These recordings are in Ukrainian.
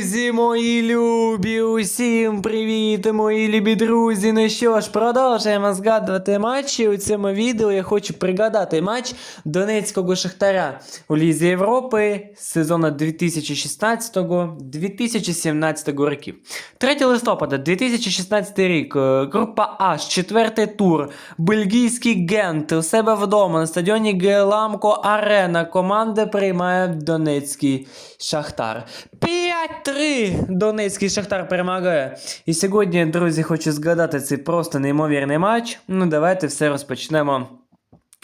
Друзі мої любі, усім привіт, мої любі друзі. Ну що ж, продовжуємо згадувати матчі. У цьому відео я хочу пригадати матч Донецького Шахтаря у Лізі Європи сезону 2016-2017 років. 3 листопада 2016 рік. е, Група H, четвертий тур. Бельгійський Гент у себе вдома на стадіоні Геламко Арена. Команда приймає Донецький Шахтар. 5-3 Донецький Шахтар перемагає. І сьогодні, друзі, хочу згадати цей просто неймовірний матч. Ну, давайте все розпочнемо.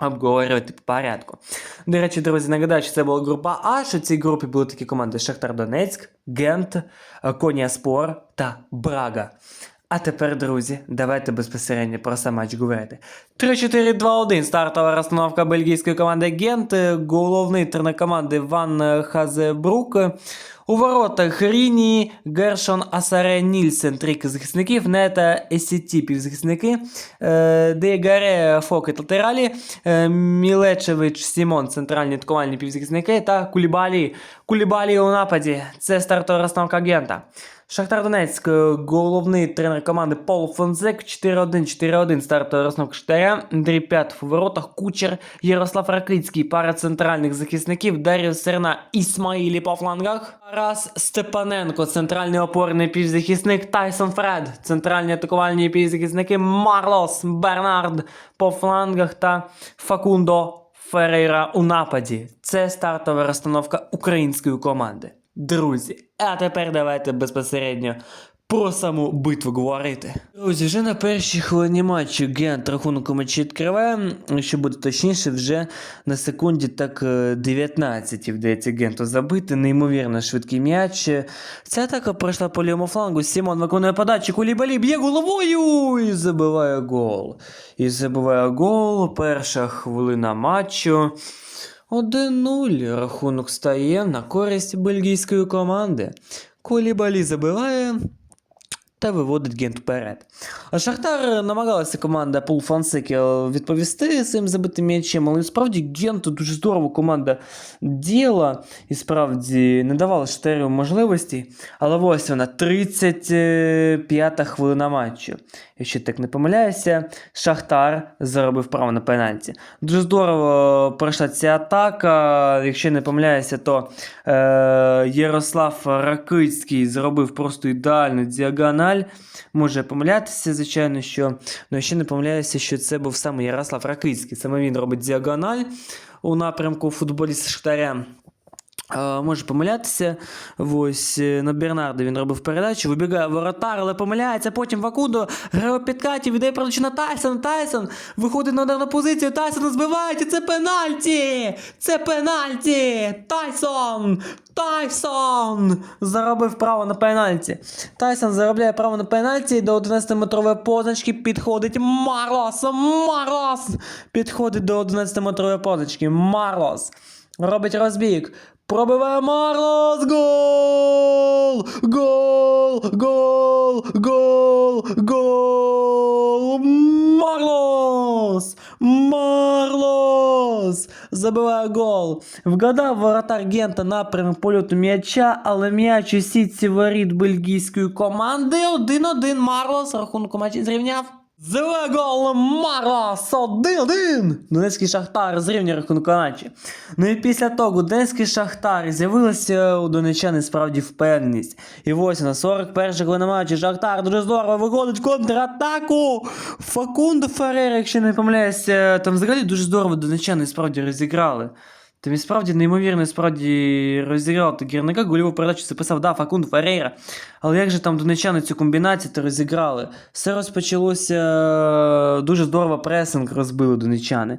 Обговорювати по порядку. До речі, друзі, нагадаю, що це була група А, що в цій групі були такі команди Шахтар Донецьк, Гент, Конія Спор та Брага. А тепер, друзі, давайте безпосередньо про сам матч говорити. 3-4-2-1. Стартова розстановка бельгійської команди Гент. Головний тренер команди Ван Хазебрук. У воротах Ріні, Гершон, Асаре, Нільсен, трійка захисників, Нета, Есіті, півзахисники, е, Дегаре, Фокет, латералі, е, Мілечевич, Сімон, центральні атакувальні півзахисники та Кулібалі. Кулібалі у нападі. Це стартова розстановка агента. Шахтар Донецьк, е, головний тренер команди Пол Фонзек, 4-1, 4-1, стартова розстановка Шахтаря, Андрій П'ятов у воротах, Кучер, Ярослав Ракицький, пара центральних захисників, Дар'ю Серна, Ісмаїлі по флангах, Тарас Степаненко, центральний опорний півзахисник, Тайсон Фред, центральні атакувальні півзахисники, Марлос, Бернард по флангах та Факундо Ферейра у нападі. Це стартова розстановка української команди. Друзі, а тепер давайте безпосередньо про саму битву говорити. Друзі, вже на першій хвилині матчу Гент рахунок у матчі відкриває. Що буде точніше, вже на секунді так е, 19 вдається Генту забити. Неймовірно швидкий м'яч. Ця атака пройшла по лівому флангу. Сімон виконує подачу. Кулібалі б'є головою і забиває гол. І забиває гол. Перша хвилина матчу. 1-0 рахунок стає на користь бельгійської команди. Колібалі забиває та виводить Гент вперед. А Шахтар намагалася команда Пул Фансеки відповісти цим забитим м'ячем, але справді Генту дуже здорово команда діяла і справді не давала Шахтарю можливості. Але ось вона, 35-та хвилина матчу. Якщо так не помиляюся, Шахтар заробив право на пенальті. Дуже здорово пройшла ця атака. Якщо не помиляюся, то е, Ярослав Ракицький зробив просто ідеальну діагональ. Може помилятися, звичайно, що. Ну, ще не помиляюся, що це був саме Ярослав Ракицький. Саме він робить діагональ у напрямку футболіста Шахтаря. Е, Може помилятися. Ось е, на Бернарда він робив передачу, вибігає воротар, але помиляється. Потім Вакудо грає у підкаті, віддає передачу на Тайсон. Тайсон виходить на ударну позицію. Тайсон збивається. Це пенальті! Це пенальті! Тайсон! Тайсон! Заробив право на пенальті. Тайсон заробляє право на пенальті. До 11-метрової позначки підходить Марлос. Марлос! Підходить до 11-метрової позначки. Марлос. Робить розбіг. Пробиває Марлос! Гол! Гол! Гол! Гол! Гол! Марлос! Марлос! Забиває гол. Вгадав воротар Гента напрямок польоту м'яча, але м'яч у сітці воріт бельгійської команди 1-1 Марлос рахунок у матчі зрівняв. Зеле гол Марлос 1-1. Донецький Шахтар зрівнює рахунок у матчі. Ну і після того Донецький Шахтар з'явилася у донечани справді впевненість. І ось на 41 хвилина матчі Шахтар дуже здорово виходить в контратаку. Факундо Феррера, якщо не помиляюся, там взагалі дуже здорово донечани справді розіграли. Там і справді неймовірно справді розіграв та гірника, гольову передачу записав, да, Факунд Ферейра. Але як же там донечани цю комбінацію то розіграли? Все розпочалося е, дуже здорово пресинг розбили донечани.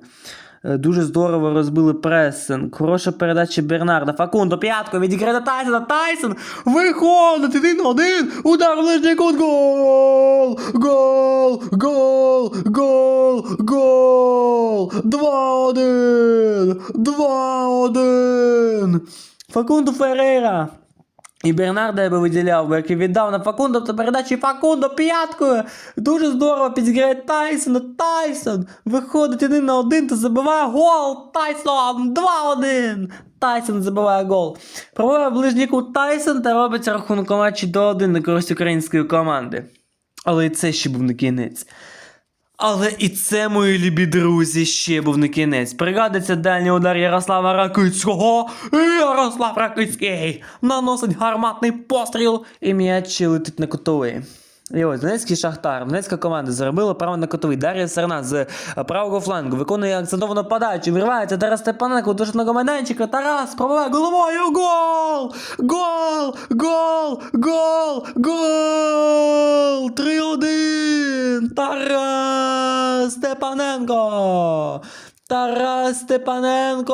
Е, Дуже здорово розбили пресинг. Хороша передача Бернарда. Факундо п'ятку відіграє до Тайсона. Тайсон виходить один один. Удар в ближній кут. Гол! Гол! Гол! Гол! Гол! 2-1! 2-1! Факундо Феррейра. І Бернарда би виділяв, бо як і віддав на Факундо, то передачі Факундо п'яткою. Дуже здорово підіграє Тайсона. Тайсон виходить один на один та забиває гол. Тайсон 2-1. Тайсон забиває гол. Пробиває ближній кут Тайсон та робиться рахунок матчі до 1 на користь української команди. Але і це ще був не кінець. Але і це, мої любі друзі, ще був не кінець. Пригадується дальній удар Ярослава Ракицького. Ярослав Ракицький наносить гарматний постріл, і м'яч летить на кутовий. І ось Донецький Шахтар, Донецька команда заробила право на котовий. Дар'я Серна з правого флангу виконує акцентовану подачу. Вирвається Тарас Степаненко до штрафного майданчика. Тарас пробиває головою. Гол! Гол! Гол! Гол! Гол! 3-1! Тарас Степаненко! Тарас Степаненко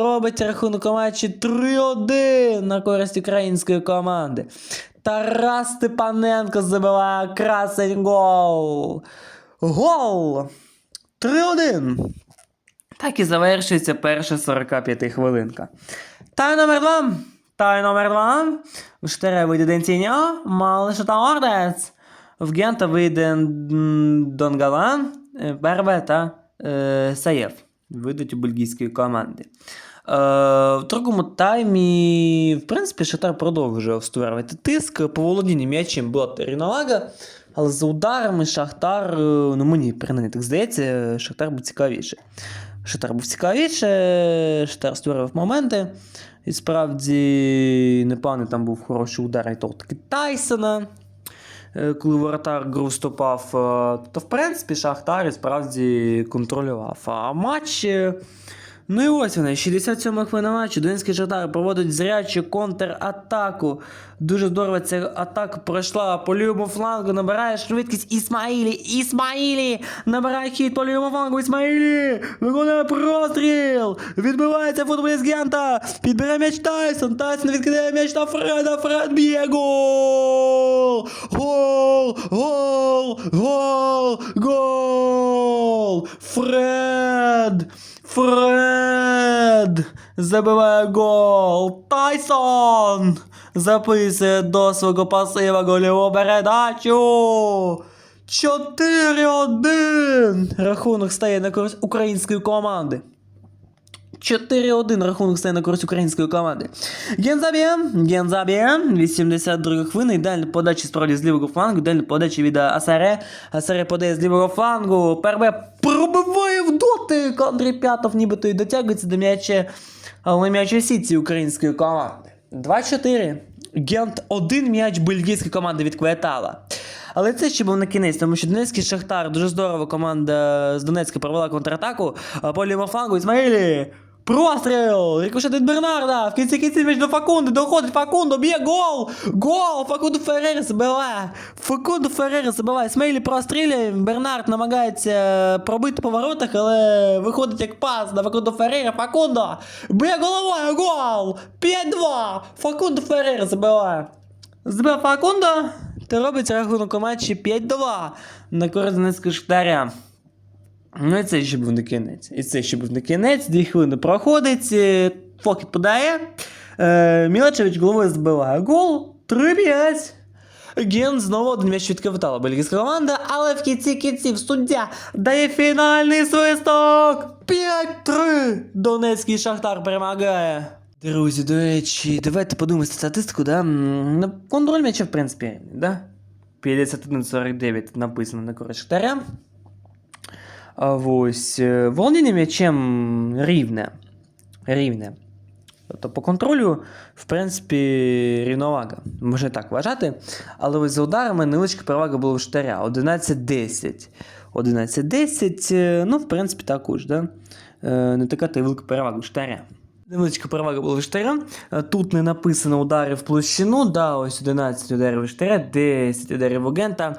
робить рахунок у матчі 3-1 на користь української команди. Тарас Степаненко забиває красень гол. Гол! 3-1. Так і завершується перша 45 хвилинка. Тай номер 2. Тай номер 2. У Штире вийде Денціньо, Малиша та Ордець. В Гента вийде Донгалан, Бербе та е, Саєв. Вийдуть у бельгійської команди. Е, в другому таймі, в принципі, Шахтар продовжує створювати тиск. По володінню м'ячем була Ріновага, але за ударами Шахтар, е, ну мені принаймні так здається, Шахтар був цікавіше. Шахтар був цікавіше, Шахтар створював моменти. І справді, непевний там був хороший удар і таки Тайсона. Е, Коли воротар гру стопав, е, то в принципі Шахтар і справді контролював. А матч. Ну і ось вона, 67 хвилина матчу. Донецький Шахтар проводить зрячу контратаку. Дуже здорово ця атака пройшла по лівому флангу. Набирає швидкість Ісмаїлі. Ісмаїлі! Набирає хід по лівому флангу. Ісмаїлі! Виконує простріл! Відбивається футболіст Гента! Підбере м'яч Тайсон! Тайсон відкидає м'яч на Фреда! Фред б'є гол! Гол! Гол! Гол! Гол! Фред! Фред забиває гол. Тайсон записує до свого пасива гольову передачу. 4-1. Рахунок стає на користь української команди. 4-1 рахунок стає на користь української команди. Гензабє, Гензабє, 82 хвилина, ідеальна подача справді з лівого флангу, ідеальна подача від Асаре. Асаре подає з лівого флангу, Перве пробиває в дотик. Андрій П'ятов нібито і дотягується до м'яча, але м'яч у української команди. 2-4. Гент один м'яч бельгійської команди від відквитала. Але це ще був на кінець, тому що Донецький Шахтар дуже здорово команда з Донецька провела контратаку. А по лівому Ісмаїлі. Простріл! Рикошет від Бернарда! В кінці кінці між до Факунди, доходить Факундо, б'є гол! Гол! Факунду Феррери забиває! Факунду Феррери забиває! Смейлі прострілює, Бернард намагається пробити по воротах, але виходить як пас на Факунду Феррери, Факундо! Б'є головою, гол! 5-2! Факунду Феррери забиває! Збив Факундо, та робить рахунок у матчі 5-2 на користь Шахтаря. Ну і це ще був не кінець. І це ще був не кінець. Дві хвилини проходить. е, подає. Е, Мілачевич головою збиває гол. 3-5. Ген знову один м'яч відкривала бельгійська команда, але в кінці кінців суддя дає фінальний свисток. 5-3. Донецький Шахтар перемагає. Друзі, до речі, давайте подумаємо статистику, да? Контроль м'яча, в принципі, да? 51-49 написано на користь Шахтаря. Ось е, володіння м'ячем рівне. Рівне. Тобто по контролю, в принципі, рівновага. Можна так вважати. Але ось за ударами невеличка перевага була у штаря. 11-10. 11-10, е, ну, в принципі, також, да? Е, Не така та велика перевага у штаря. Невеличка перевага була у штаря. Е, Тут не написано удари в площину. Да, ось 11 ударів у штаря, 10 ударів у Гента.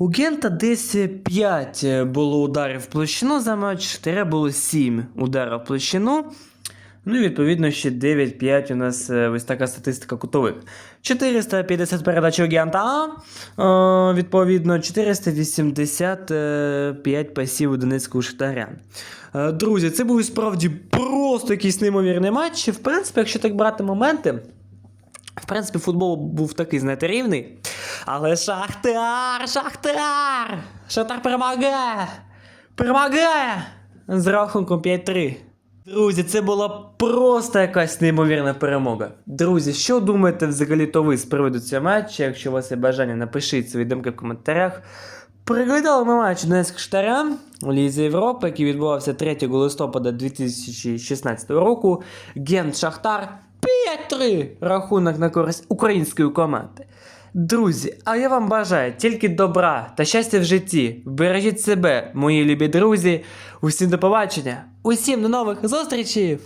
У Гента десь 5 було ударів в площину за матч, штаря було 7 ударів в площину. Ну і відповідно ще 9-5 у нас е, ось така статистика кутових. 450 передач у Гента, е, відповідно 485 пасів у Донецького Шахтаря. Е, Друзі, це був справді просто якийсь неймовірний матч. В принципі, якщо так брати моменти, в принципі, футбол був такий, знаєте, рівний. Але Шахтар! Шахтар! Шахтар перемагає! Перемагає! З рахунком 5-3. Друзі, це була просто якась неймовірна перемога. Друзі, що думаєте взагалі то ви з приводу цього матчу? Якщо у вас є бажання, напишіть свої думки в коментарях. Приглядали ми матч Донецьк Штаря у Лізі Європи, який відбувався 3 листопада 2016 року. Ген Шахтар 5-3 рахунок на користь української команди. Друзі, а я вам бажаю тільки добра та щастя в житті. Бережіть себе, мої любі друзі. Усім до побачення. Усім до нових зустрічей!